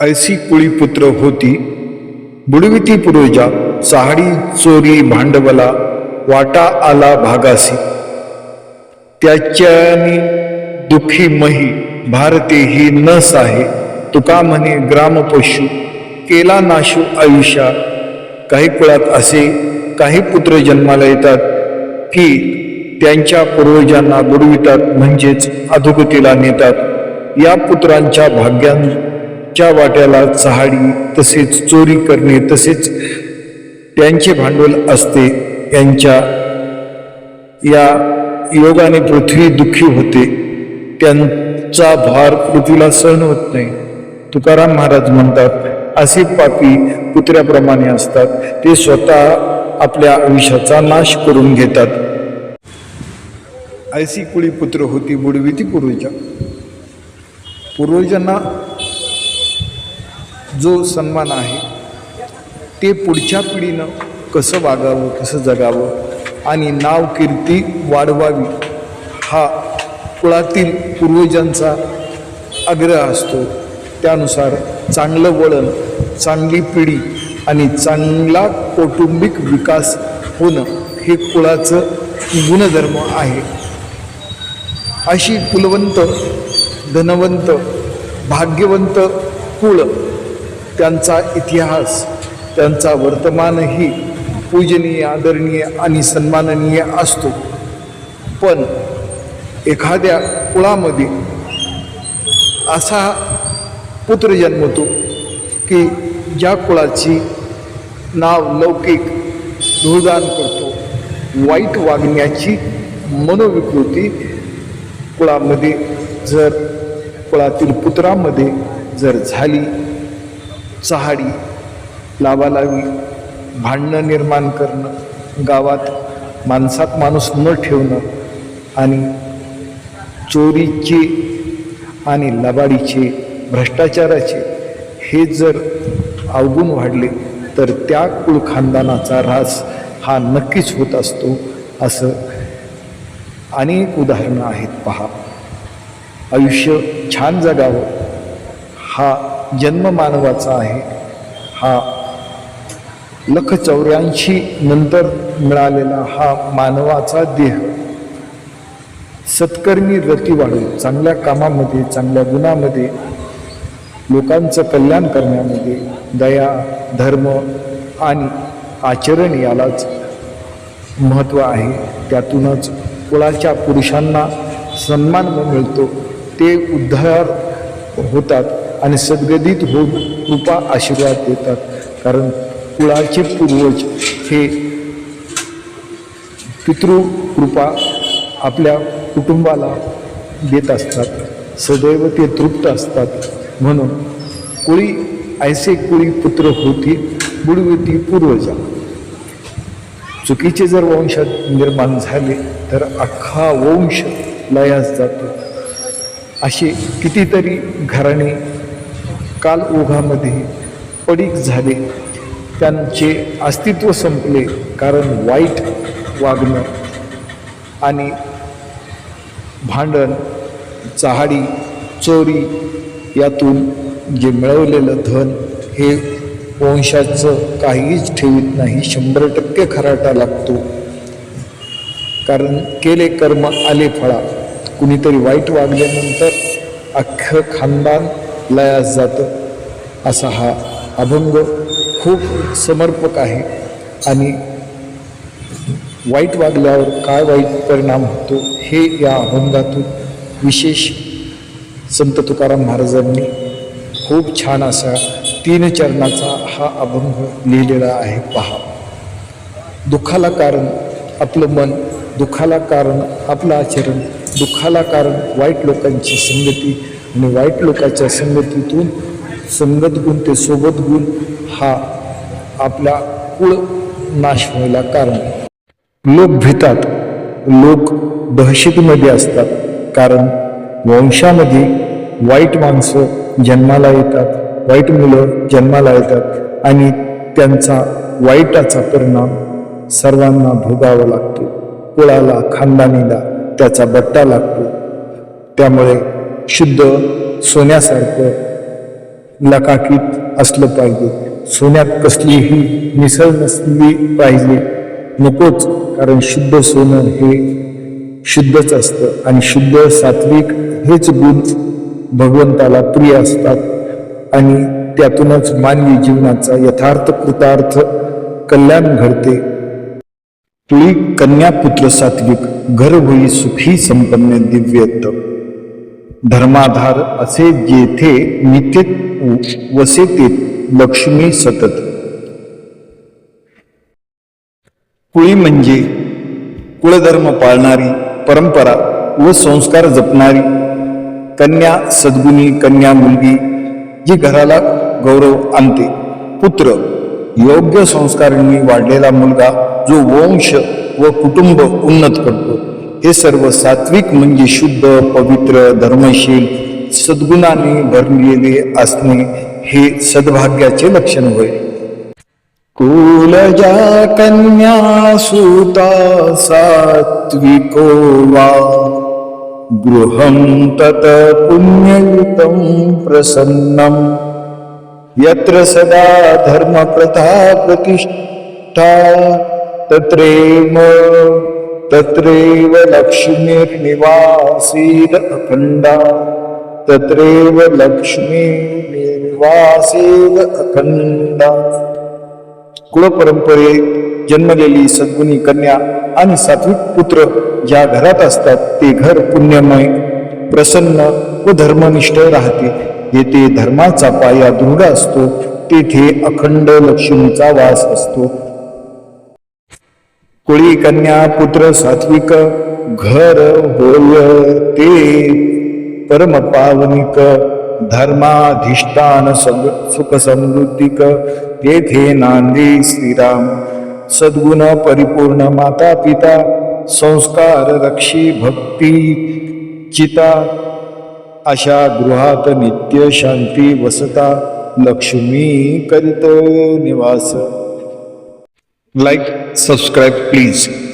ऐसी कुळी पुत्र होती। बुडविती पूर्वजा साहाडी चोरी भांडवला वाटा आला भागासी। त्याच्यानी दुःखी मही भारते ही न साहे। तुका म्हणे ग्रामपशु केला नाशू आयुष्या। काही कुळात असे काही पुत्र जन्माला येतात की त्यांच्या पूर्वजांना बुडवितात म्हणजेच अधोगतीला नेतात। या पुत्रांच्या भाग्यांच्या वाट्याला चहाडी तसेच चोरी करणे तसेच त्यांचे भांडवल असते यांच्या या योगाने पृथ्वी दुःखी होते. त्यांचा भार पृथ्वीला सहन होत नाही. तुकाराम महाराज म्हणतात असे पापी कुत्र्याप्रमाणे असतात. ते स्वतः आपल्या आयुष्याचा नाश करून घेतात. ऐसी कुळी पुत्र होती बुडवी ती पूर्वजा पूर्वजांना जो सन्मान आहे ते पुढच्या पिढीनं कसं वागावं कसं जगावं आणि नाव कीर्ती वाढवावी हा कुळातील पूर्वजांचा आग्रह असतो. त्यानुसार चांगलं वळण चांगली पिढी आणि चांगला कौटुंबिक विकास होणं हे कुळाचं गुणधर्म आहे. अशी कुलवंत धनवंत भाग्यवंत कुळ त्यांचा इतिहास त्यांचा वर्तमानही पूजनीय आदरणीय आणि सन्माननीय असतो. पण एखाद्या कुळामध्ये असा पुत्र जन्मतो की ज्या कुळाची नाव लौकिक धुळदान करतो. वाईट वागण्याची मनोविकृती कुळामध्ये जर कुळातील पुत्रामध्ये जर झाली चहाडी लावालावी भांडणं निर्माण करणं गावात माणसात माणूस न ठेवणं आणि चोरीचे आणि लबाडीचे भ्रष्टाचाराचे हे जर अवगुण वाढले तर त्या कुळखानदानाचा ऱ्हास हा नक्कीच होत असतो असं अनेक उदाहरणं आहेत पहा. आयुष्य छान जगावं हा जन्म मानवाचा आहे. हा लख चौऱ्याऐंशी नंतर मिळालेला हा मानवाचा देह. सत्कर्मी रती वाढू चांगल्या कामामध्ये चांगल्या गुणामध्ये लोकांचं कल्याण करण्यामध्ये दया धर्म आणि आचरण यालाच महत्त्व आहे. त्यातूनच कुळाच्या पुरुषांना सन्मान मिळतो. ते उद्धार होतात. आणि सद्गदित होऊन कृपा आशीर्वाद देतात. कारण कुळाचे पूर्वज हे पितृकृपा आपल्या कुटुंबाला देत असतात. सदैव ते तृप्त असतात. म्हणून कुळी ऐसे कुळी पुत्र होती बुडविती पूर्वजा. चुकीचे जर वंशात निर्माण झाले तर अख्खा वंश लयास जातो. असे कितीतरी घराणे काल ओघामध्ये पडीक झाले. त्यांचे अस्तित्व संपले कारण वाईट वागणं आणि भांडण चहाडी चोरी यातून जे मिळवलेलं धन हे वंशाचं काहीच ठेवीत नाही. शंभर टक्के खराटा लागतो. कारण केले कर्म आले फळा. कुणीतरी वाईट वागल्यानंतर अख्खं खानदान लयास जातं असा हा अभंग खूप समर्पक आहे. आणि वाईट वागल्यावर काय वाईट परिणाम होतो हे या अभंगातून विशेष संत तुकाराम महाराजांनी खूप छान असा तीन चरणाचा हा अभंग लिहिलेला आहे. पहा. दुःखाला कारण आपलं मन दुःखाला कारण आपलं आचरण दुःखाला कारण वाईट लोकांची संगती आणि वाईट लोकांच्या संगतीतून संगत गुण ते सोबत गुण हा आपला कुळ नाश व्हायला कारण. लोक भितात लोक दहशतीमध्ये असतात कारण वंशामध्ये वाईट माणसं जन्माला येतात वाईट मुलं जन्माला येतात आणि त्यांचा वाईटाचा परिणाम सर्वांना भोगावा लागतो. कुळाला खानदानीला त्याचा बट्टा लागतो. त्यामुळे शुद्ध सोन्यासारखं लकाकीत असलं पाहिजे. सोन्यात कसलीही मिसळ नसली पाहिजे. नकोच कारण शुद्ध सोनं हे शुद्धच असतं आणि शुद्ध सात्विक हेच गुण भगवंताला प्रिय असतात. आणि त्यातूनच मानवी जीवनाचा यथार्थ कृतार्थ कल्याण घडते. तुळी कन्या पुत्र सात्विक घर होई सुखी संपन्न दिव्यत धर्माधार असे जेथे नित्य वसे ते लक्ष्मी सतत. कुळी म्हणजे कुळधर्म पाळणारी परंपरा व संस्कार जपणारी कन्या सद्गुणी कन्या मुलगी जी घराला गौरव आणते. पुत्र योग्य संस्कारांनी वाढलेला मुलगा जो वंश व कुटुंब उन्नत करतो. हे सर्व सात्विक म्हणजे शुद्ध पवित्र धर्मशील सद्गुणाने भरलेले असणे हे सद्भाग्याचे लक्षण होय. कुलजा कन्या सुता सात्विको वा गृहं तत पुण्ययुतं प्रसन्नम् यत्र सदा धर्मप्रथा प्रतिष्ठा तत्रैव तत्रैव लक्ष्मीर्निवासीद अखंडा तत्रैव लक्ष्मीर्निवासीद अखण्डा। कुळपरंपरेत जन्मलेली सद्गुणी कन्या आणि सात्विक पुत्र ज्या घरात असतात ते घर पुण्यमय प्रसन्न व धर्मनिष्ठ राहते. येथे धर्माचा पाया दृढ असतो तेथे अखंड लक्ष्मीचा वास असतो. कुळी कन्या पुत्र सात्विक घर होय ते परम पावनिक धर्माधिष्ठान सुख समृद्धिक येथे नांदी श्रीराम सद्गुण परिपूर्ण माता पिता संस्कार रक्षी भक्ती चिता अशा गृहात नित्य शांती वसता लक्ष्मी करीत निवास. Like, subscribe please.